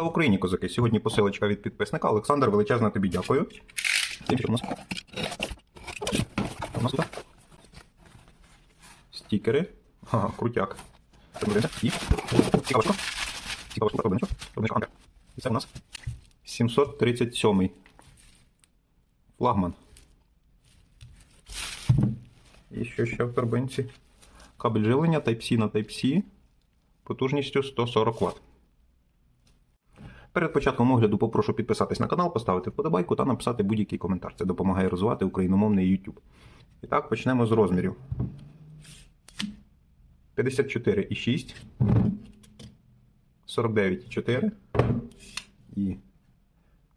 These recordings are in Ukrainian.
Слава Україні, козаки! Сьогодні посилочка від підписника. Олександр, величезно тобі дякую. Що? Стікери. Ага, крутяк. І цікавочка. Цікавочка. Пробничок Анкер. І це у нас 737 флагман. І що ще в торбинці? Кабель живлення Type-C на Type-C потужністю 140 Вт. Перед початком огляду попрошу підписатись на канал, поставити вподобайку та написати будь-який коментар. Це допомагає розвивати україномовний YouTube. І так, почнемо з розмірів. 54,6, 49,4 і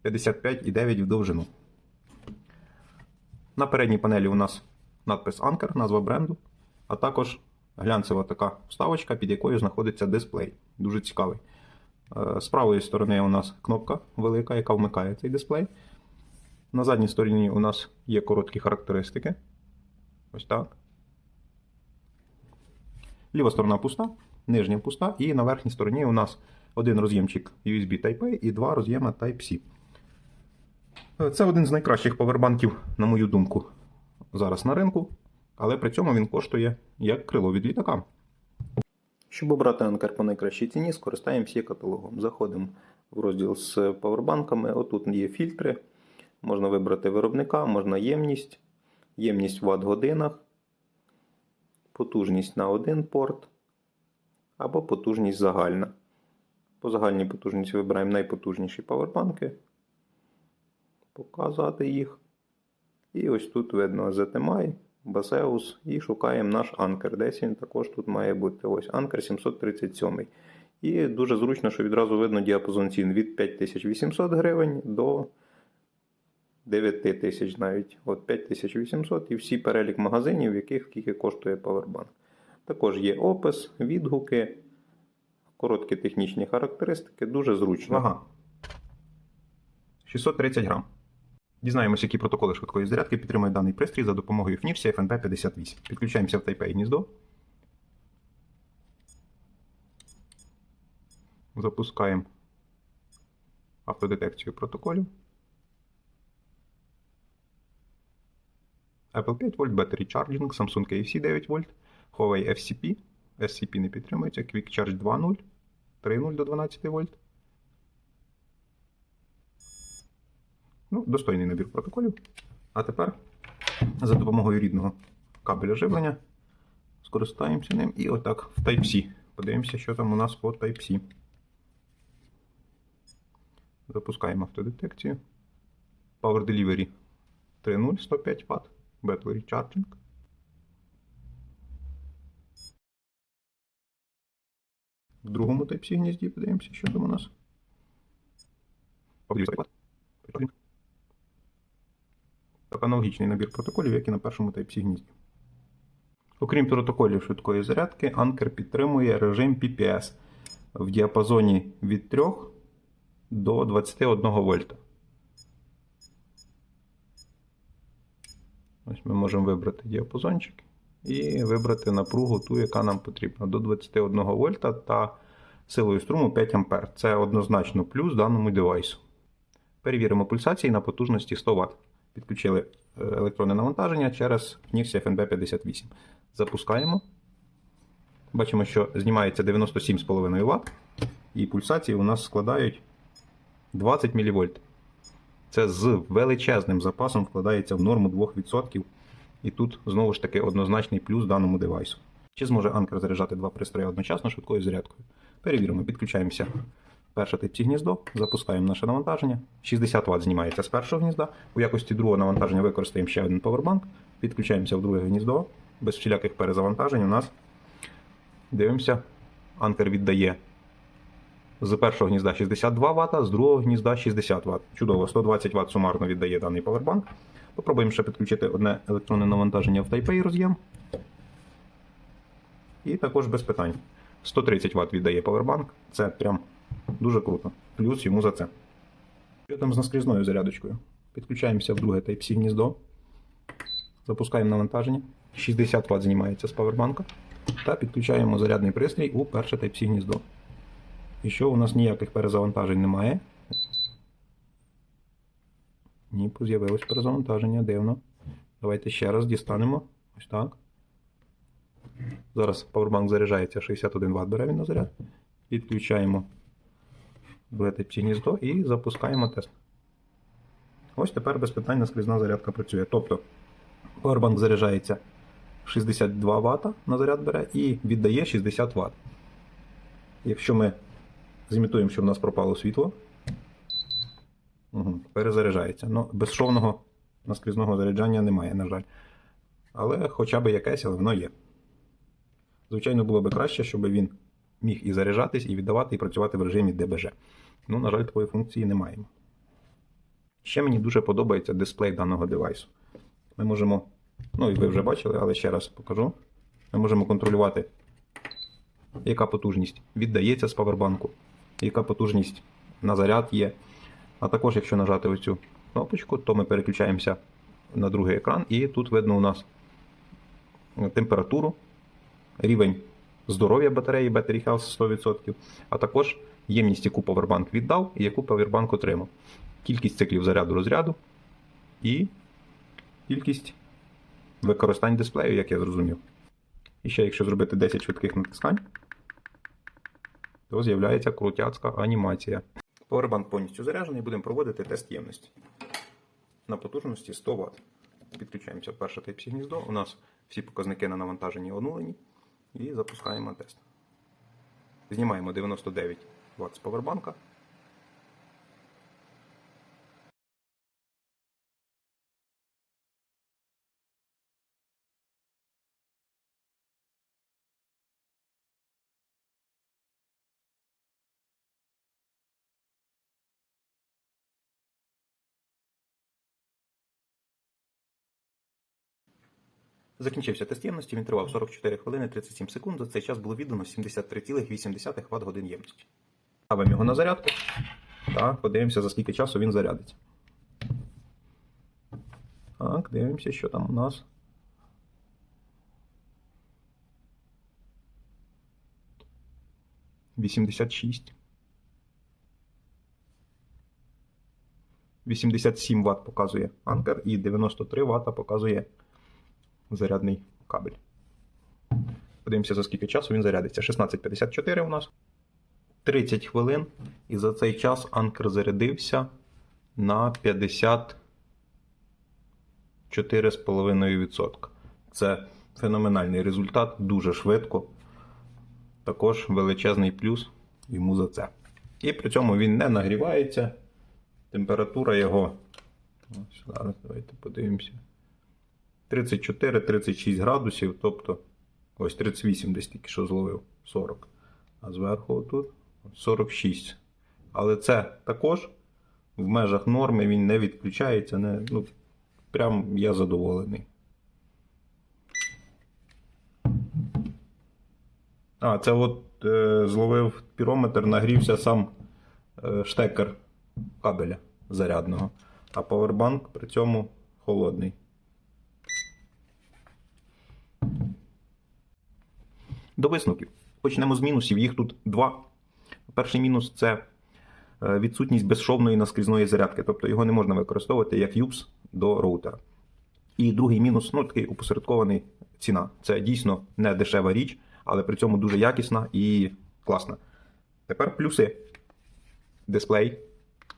55,9 в довжину. На передній панелі у нас надпис Anker, назва бренду, а також глянцева така вставочка, під якою знаходиться дисплей. Дуже цікавий. Е, З правої сторони у нас кнопка велика, яка вмикає цей дисплей. На задній стороні у нас є короткі характеристики. Ось так. Ліва сторона пуста, нижня пуста, і на верхній стороні у нас один роз'ємчик USB Type-A і два роз'єми Type-C. Е, Це один з найкращих павербанків, на мою думку, зараз на ринку, але при цьому він коштує як крило від літака. Щоб обрати анкер по найкращій ціні, скористаємося каталогом. Заходимо в розділ з павербанками. Отут є фільтри. Можна вибрати виробника, можна ємність, ємність в Вт-годинах, потужність на один порт або потужність загальна. По загальній потужності вибираємо найпотужніші павербанки, показати їх. І ось тут видно ZMI, Басеус і шукаємо наш анкер. Десь він також тут має бути. Ось анкер 737. І дуже зручно, що відразу видно діапазон цін від 5800 гривень до 9000 навіть. От 5800 і всі перелік магазинів, в яких скільки коштує павербанк. Також є опис, відгуки, короткі технічні характеристики, дуже зручно. Ага. 630 грам. Дізнаємося, які протоколи швидкої зарядки підтримують даний пристрій за допомогою FNIRSI FNP58. Підключаємося в Type-A гніздо. Запускаємо автодетекцію протоколів. Apple 5 вольт, Battery Charging, Samsung KFC 9 вольт, Huawei FCP, SCP не підтримується, Quick Charge 2.0, 3.0 до 12 вольт. Ну, достойний набір протоколів. А тепер за допомогою рідного кабеля живлення скористаємося ним і отак в Type-C. Подивимося, що там у нас по Type-C. Запускаємо автодетекцію. Power Delivery 3.0 105 Вт. Battery Charging. В другому Type-C гнізді подивимося, що там у нас. Power 105 Вт. Аналогічний набір протоколів, як і на першому Type-C гнізді. Окрім протоколів швидкої зарядки, Anker підтримує режим PPS в діапазоні від 3 до 21 вольта. Ось ми можемо вибрати діапазончик і вибрати напругу ту, яка нам потрібна, до 21 вольта та силою струму 5 А. Це однозначно плюс даному девайсу. Перевіримо пульсації на потужності 100 Вт. Підключили е, електронне навантаження через FNIRSI FNB58. Запускаємо. Бачимо, що знімається 97,5 Вт, і пульсації у нас складають 20 мВ. Це з величезним запасом вкладається в норму 2%. І тут знову ж таки однозначний плюс даному девайсу. Чи зможе Anker заряджати два пристрої одночасно швидкою зарядкою? Перевіримо, підключаємося перше типці гніздо, запускаємо наше навантаження. 60 Вт знімається з першого гнізда. У якості другого навантаження використаємо ще один повербанк. Підключаємося в друге гніздо. Без всіляких перезавантажень у нас дивимося, Anker віддає з першого гнізда 62 Вт, з другого гнізда 60 Вт. Чудово, 120 Вт сумарно віддає даний павербанк. Попробуємо ще підключити одне електронне навантаження в Type-A роз'єм. І також без питань. 130 Вт віддає павербанк. Це прям дуже круто. Плюс йому за це. Що там з наскрізною зарядочкою? Підключаємося в друге Type-C гніздо. Запускаємо навантаження. 60 Вт знімається з павербанка. Та підключаємо зарядний пристрій у перше Type-C гніздо. І що у нас ніяких перезавантажень немає. Ні, з'явилось перезавантаження, дивно. Давайте ще раз дістанемо. Ось так. Зараз павербанк заряджається 61 Вт бере він на заряд. Підключаємо Type-C гніздо і запускаємо тест. Ось тепер без питань наскрізна зарядка працює. Тобто павербанк заряджається 62 Вт на заряд бере і віддає 60 Вт. Якщо ми зімітуємо, що в нас пропало світло, угу, перезаряджається. Ну, безшовного наскрізного заряджання немає, на жаль. Але хоча б якесь, але воно є. Звичайно, було б краще, щоб він міг і заряджатись, і віддавати, і працювати в режимі ДБЖ. Ну, на жаль, такої функції не маємо. Ще мені дуже подобається дисплей даного девайсу. Ми можемо, ну і ви вже бачили, але ще раз покажу. Ми можемо контролювати, яка потужність віддається з павербанку, яка потужність на заряд є. А також, якщо нажати оцю кнопочку, то ми переключаємося на другий екран, і тут видно у нас температуру, рівень здоров'я батареї Battery Health 100%, а також ємність, яку павербанк віддав і яку павербанк отримав. Кількість циклів заряду розряду і кількість використань дисплею, як я зрозумів. І ще, якщо зробити 10 швидких натискань, то з'являється крутяцька анімація. Powerbank повністю заряджений, будемо проводити тест ємності на потужності 100 Вт. Підключаємося в перше Type-C гніздо. У нас всі показники на навантаженні онулені. І запускаємо тест. Знімаємо 99 Вт з повербанка. Закінчився тест ємності, він тривав 44 хвилини 37 секунд. За цей час було віддано 73,8 Вт годин ємності. Ставимо його на зарядку та подивимося, за скільки часу він зарядиться. Так, дивимося, що там у нас. Вісімдесят шість. 87 Вт показує анкер і 93 Вт показує зарядний кабель. Подивимося, за скільки часу він зарядиться. 16.54 у нас. 30 хвилин. І за цей час анкер зарядився на 54,5%. Це феноменальний результат, дуже швидко. Також величезний плюс йому за це. І при цьому він не нагрівається. Температура його. Ось зараз давайте подивимося. 34-36 градусів, тобто ось 38 десь тільки що зловив 40. А зверху тут 46. Але це також в межах норми він не відключається. Не, ну, Прям я задоволений. А, це от е, зловив пірометр, нагрівся сам е, штекер кабеля зарядного. А павербанк при цьому холодний. До висновків. Почнемо з мінусів. Їх тут два. Перший мінус це е, відсутність безшовної наскрізної зарядки, тобто його не можна використовувати як юпс до роутера. І другий мінус ну, такий опосередкований ціна. Це дійсно не дешева річ, але при цьому дуже якісна і класна. Тепер плюси. Дисплей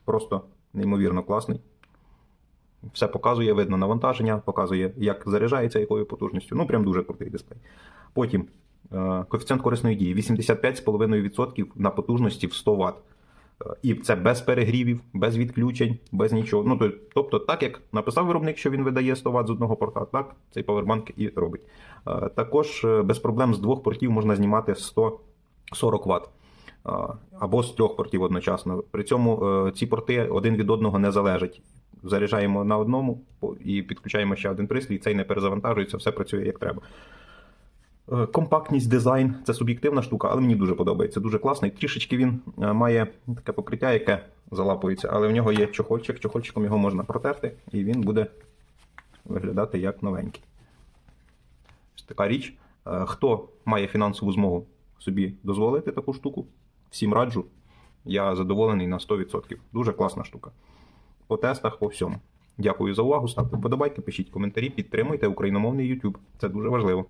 просто неймовірно класний. Все показує, видно навантаження, показує, як заряджається, якою потужністю. Ну, прям дуже крутий дисплей. Потім коефіцієнт корисної дії 85,5% на потужності в 100 Вт. Е, І це без перегрівів, без відключень, без нічого. Ну, тобто, так як написав виробник, що він видає 100 Вт з одного порта, так цей павербанк і робить. Е, Також е, без проблем з двох портів можна знімати 140 Вт. е, Або з трьох портів одночасно. При цьому е, ці порти один від одного не залежать. Заряджаємо на одному і підключаємо ще один пристрій, цей не перезавантажується, все працює як треба. Е, Компактність, дизайн це суб'єктивна штука, але мені дуже подобається. Дуже класний. Трішечки він е, має таке покриття, яке залапується, але в нього є чохольчик. Чохольчиком його можна протерти, і він буде виглядати як новенький. Ось така річ. Е, Хто має фінансову змогу собі дозволити таку штуку, всім раджу. Я задоволений на 100%. Дуже класна штука. По тестах, по всьому. Дякую за увагу. Ставте вподобайки, пишіть коментарі, підтримуйте україномовний YouTube. Це дуже важливо.